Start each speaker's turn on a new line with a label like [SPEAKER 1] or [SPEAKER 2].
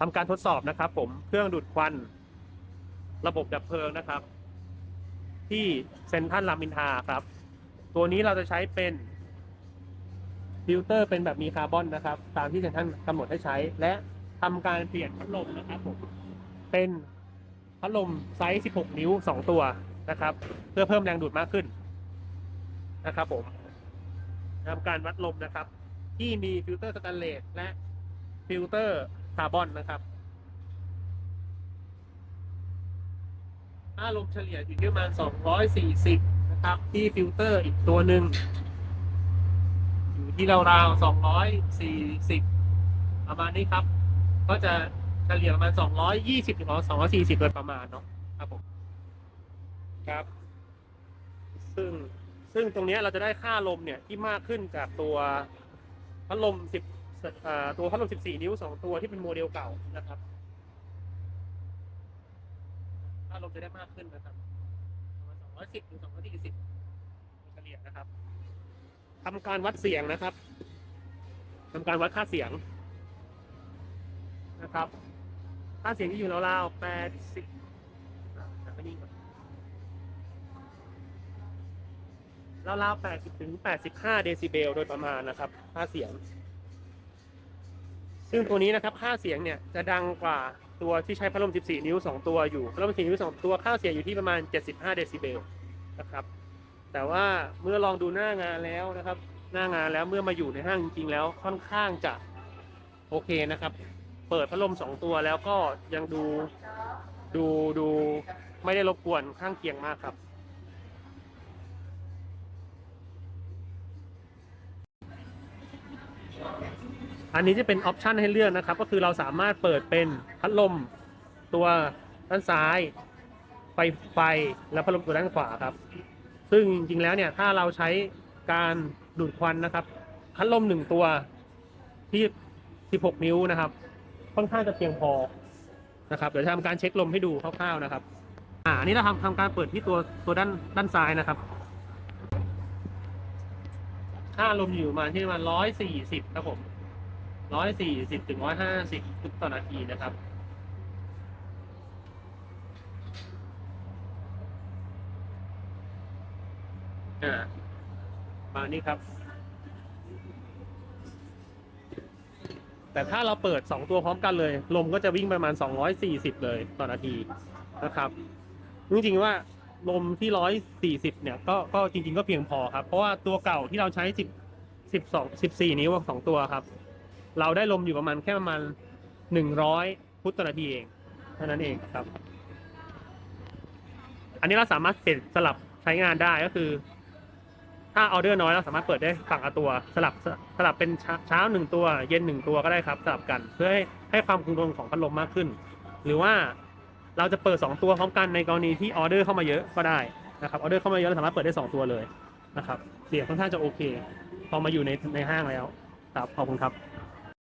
[SPEAKER 1] ทำการทดสอบนะครับ ผมเครื่องดูดควัน ระบบดับเพลิงนะครับ ที่เซ็นทรัลรามินทาครับ ตัวนี้เราจะใช้เป็นฟิลเตอร์เป็นแบบมีคาร์บอนนะครับ ตามที่เซ็นทรัลกำหนดให้ใช้ และทำการเปลี่ยนพัดลมนะครับผมเป็นพัดลมไซส์ 16 นิ้ว 2 ตัวนะครับ เพื่อเพิ่มแรงดูดมากขึ้นนะครับผมทำการวัดลมนะครับ ที่มีฟิลเตอร์สแตนเลสและฟิลเตอร์ คาร์บอนนะครับค่าลมเฉลี่ยอยู่ที่ประมาณ 240 นะครับ ที่ฟิลเตอร์อีกตัวหนึ่งอยู่ที่ราวๆ240 ประมาณนี้ครับ ก็จะเฉลี่ยประมาณ 220ถึง240โดยประมาณเนาะครับผมครับ ซึ่งซึ่งตรงนี้เราจะได้ค่าลมเนี่ยที่มากขึ้นจากตัวพัดลม 10 ตัวพัดลม 14 นิ้ว 2 ตัวที่เป็นโมเดลเก่านะครับค่าลมจะได้มากขึ้นนะครับประมาณ210 ถึง 240เฉลี่ยนะครับทำการวัดเสียงนะครับทำการวัดค่าเสียงนะครับค่าเสียงที่อยู่ราวๆ80อะไม่นิ่งก่อนราวๆ80 ถึง 85 เดซิเบล โดยประมาณนะครับ ค่าเสียง ซึ่งตัวนี้นะครับค่าเสียงเนี่ยจะดังกว่าตัวที่ใช้พัดลม 14 นิ้ว 2 ตัวอยู่พัดลม 14 นิ้ว 2 ตัวค่าเสียงอยู่ที่ประมาณ 75 เดซิเบลนะครับ แต่ว่าเมื่อลองดูหน้างานแล้วนะครับ หน้างานแล้วเมื่อมาอยู่ในห้างจริงๆ แล้วค่อนข้างจะโอเคนะครับ เปิดพัดลม 2 ตัวแล้วก็ยังดูดูดูไม่ได้รบกวนข้างเคียงมากครับ อันนี้จะเป็นออปชันให้เลือกนะครับ ก็คือเราสามารถเปิดเป็นพัดลมตัวด้านซ้าย ไฟไฟและพัดลมตัวด้านขวาครับ ซึ่งจริงๆแล้วเนี่ยถ้าเราใช้การดูดควันนะครับ พัดลมหนึ่งตัวที่ 16 นิ้วนะครับ ค่อนข้างจะเพียงพอนะครับเดี๋ยวจะทำการเช็คลมให้ดูคร่าวๆนะครับ อ่าอันนี้เราทำทำการเปิดที่ตัวตัวด้านด้านซ้ายนะครับค่าลมอยู่ประมาณที่ประมาณร้อยสี่สิบครับผม ร้อยสี่สิบถึงร้อยห้าสิบฟุตต่อนาทีนะครับ อ่ามานี้ครับ แต่ถ้าเราเปิดสองตัวพร้อมกันเลย ลมก็จะวิ่งประมาณสองร้อยสี่สิบเลยต่อนาทีนะครับ จริงๆว่าลมที่ร้อยสี่สิบเนี่ยก็ก็จริง ๆ ก็เพียงพอครับ เพราะว่าตัวเก่าที่เราใช้สิบสิบสองสิบสี่นิ้วสองตัวครับ เราได้ลมอยู่ประมาณแค่ประมาณหนึ่งร้อยฟุตต่อนาทีเองเท่านั้นเองครับ อันนี้เราสามารถเปลี่ยนสลับใช้งานได้ก็คือ ถ้าออเดอร์น้อยเราสามารถเปิดได้ฝั่งละตัวสลับสลับเป็นเช้าเช้าหนึ่งตัว เย็นหนึ่งตัวก็ได้ครับสลับกัน เพื่อให้ให้ความคงทนของพัดลมมากขึ้น หรือว่าเราจะเปิด 2 ตัวพร้อมกันในกรณีที่ออเดอร์เข้ามาเยอะก็ได้นะครับออเดอร์เข้ามาเยอะเราสามารถเปิดได้ 2 ตัวเลยนะครับเสียงค่อนข้างจะโอเค พอมาอยู่ในในห้างแล้วครับขอบคุณครับ